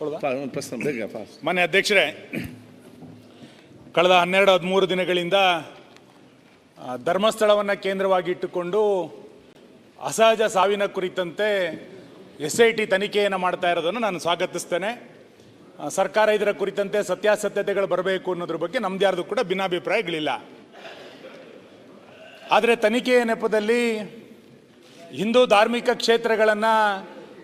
ಪ್ರಶ್ನೆ ಬೇಗ ಫಾಸ್ಟ್ ಮಾನ್ಯ ಅಧ್ಯಕ್ಷರೇ ಕಳೆದ ಹನ್ನೆರಡು ಹದಿಮೂರು ದಿನಗಳಿಂದ ಧರ್ಮಸ್ಥಳವನ್ನು ಕೇಂದ್ರವಾಗಿ ಇಟ್ಟುಕೊಂಡು ಅಸಹಜ ಸಾವಿನ ಕುರಿತಂತೆ ಎಸ್ ಐ ಟಿ ತನಿಖೆಯನ್ನು ಮಾಡ್ತಾ ಇರೋದನ್ನು ನಾನು ಸ್ವಾಗತಿಸ್ತೇನೆ. ಸರ್ಕಾರ ಇದರ ಕುರಿತಂತೆ ಸತ್ಯಾಸತ್ಯತೆಗಳು ಬರಬೇಕು ಅನ್ನೋದ್ರ ಬಗ್ಗೆ ನಮ್ದು ಯಾರ್ದು ಕೂಡ ಭಿನ್ನಾಭಿಪ್ರಾಯಗಳಿಲ್ಲ. ಆದರೆ ತನಿಖೆಯ ನೆಪದಲ್ಲಿ ಹಿಂದೂ ಧಾರ್ಮಿಕ ಕ್ಷೇತ್ರಗಳನ್ನು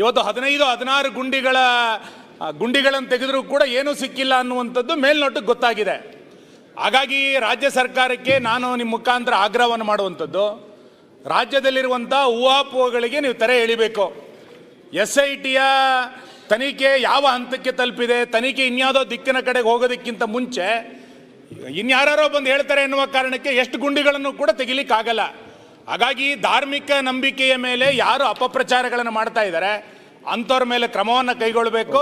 ಇವತ್ತು ಹದಿನೈದು, ಹದಿನಾರು ಗುಂಡಿಗಳ ಗುಂಡಿಗಳನ್ನು ತೆಗೆದರೂ ಕೂಡ ಏನೂ ಸಿಕ್ಕಿಲ್ಲ ಅನ್ನುವಂಥದ್ದು ಮೇಲ್ನೋಟಕ್ಕೆ ಗೊತ್ತಾಗಿದೆ. ಹಾಗಾಗಿ ರಾಜ್ಯ ಸರ್ಕಾರಕ್ಕೆ ನಾನು ನಿಮ್ಮ ಮುಖಾಂತರ ಆಗ್ರಹವನ್ನು ಮಾಡುವಂಥದ್ದು, ರಾಜ್ಯದಲ್ಲಿರುವಂಥ ಊಹಾಪೋಹಗಳಿಗೆ ನೀವು ತೆರೆ ಎಳಿಬೇಕು. ಎಸ್ ಐ ಟಿಯ ತನಿಖೆ ಯಾವ ಹಂತಕ್ಕೆ ತಲುಪಿದೆ, ತನಿಖೆ ಇನ್ಯಾವುದೋ ದಿಕ್ಕಿನ ಕಡೆಗೆ ಹೋಗೋದಕ್ಕಿಂತ ಮುಂಚೆ ಇನ್ಯಾರೋ ಬಂದು ಹೇಳ್ತಾರೆ ಎನ್ನುವ ಕಾರಣಕ್ಕೆ ಎಷ್ಟು ಗುಂಡಿಗಳನ್ನು ಕೂಡ ತೆಗಿಲಿಕ್ಕಾಗಲ್ಲ. ಹಾಗಾಗಿ ಧಾರ್ಮಿಕ ನಂಬಿಕೆಯ ಮೇಲೆ ಯಾರು ಅಪಪ್ರಚಾರಗಳನ್ನು ಮಾಡ್ತಾ ಇದ್ದಾರೆ ಅಂಥವ್ರ ಮೇಲೆ ಕ್ರಮವನ್ನು ಕೈಗೊಳ್ಳಬೇಕು.